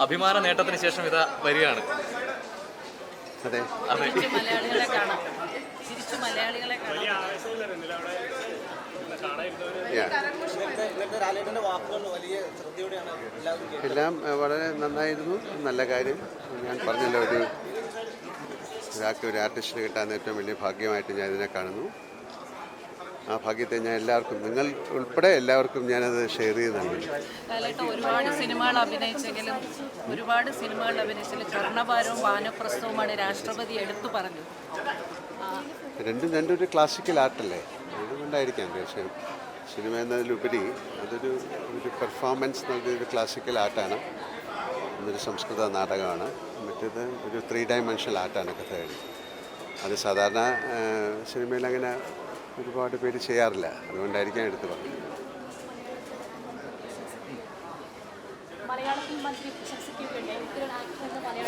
അഭിമാന നേട്ടത്തിന് ശേഷം ഇതാ വരികയാണ്. അതെ. എല്ലാം വളരെ നന്നായിരുന്നു. നല്ല കാര്യം. ഞാൻ പറഞ്ഞല്ലോ ഒരു ഒരാൾക്ക് ഒരു ആർട്ടിസ്റ്റിന് കിട്ടാൻ ഏറ്റവും വലിയ ഭാഗ്യമായിട്ട് ഞാൻ ഇതിനെ കാണുന്നു. ആ ഭാഗ്യത്തെ ഞാൻ എല്ലാവർക്കും നിങ്ങൾ ഉൾപ്പെടെ എല്ലാവർക്കും ഞാനത് ഷെയർ ചെയ്ത് നൽകി ഒരുപാട് സിനിമകൾ അഭിനയിച്ചെങ്കിലും ഒരുപാട് സിനിമകൾ അഭിനയിച്ചെങ്കിലും കർണഭാരവും വാനപ്രസ്ഥവുമാണ് രാഷ്ട്രപതി എടുത്തു പറഞ്ഞു രണ്ടും രണ്ടും ഒരു ക്ലാസിക്കൽ ആർട്ടല്ലേ അതുകൊണ്ടായിരിക്കാം തീർച്ചയായും സിനിമ എന്നതിലുപരി അതൊരു ഒരു പെർഫോമൻസ് നൽകിയൊരു ക്ലാസിക്കൽ ആർട്ടാണ് ഒരു സംസ്കൃത നാടകമാണ്. മറ്റേത് ഒരു ത്രീ ഡയമെൻഷണൽ ആർട്ടാണ് കഥകളി. അത് സാധാരണ സിനിമയിൽ അങ്ങനെ ഒരുപാട് പേര് ചെയ്യാറില്ല. അതുകൊണ്ടായിരിക്കാം എടുത്തു പറഞ്ഞത്.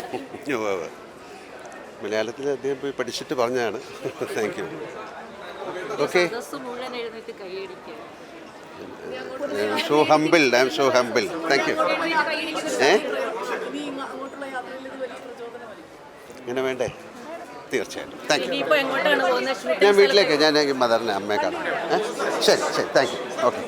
മലയാളത്തിൽ അദ്ദേഹം പോയി പഠിച്ചിട്ട് പറഞ്ഞതാണ്. Thank you okay I am so humbled I am so humble thank you ഏ? ഇങ്ങനെ വേണ്ടേ? തീർച്ചയായിട്ടും. താങ്ക് യു ഞാൻ വീട്ടിലേക്ക് ഞാൻ മദറിനെ അമ്മയെ കാണാം. ഏ? ശരി ശരി താങ്ക് യു ഓക്കെ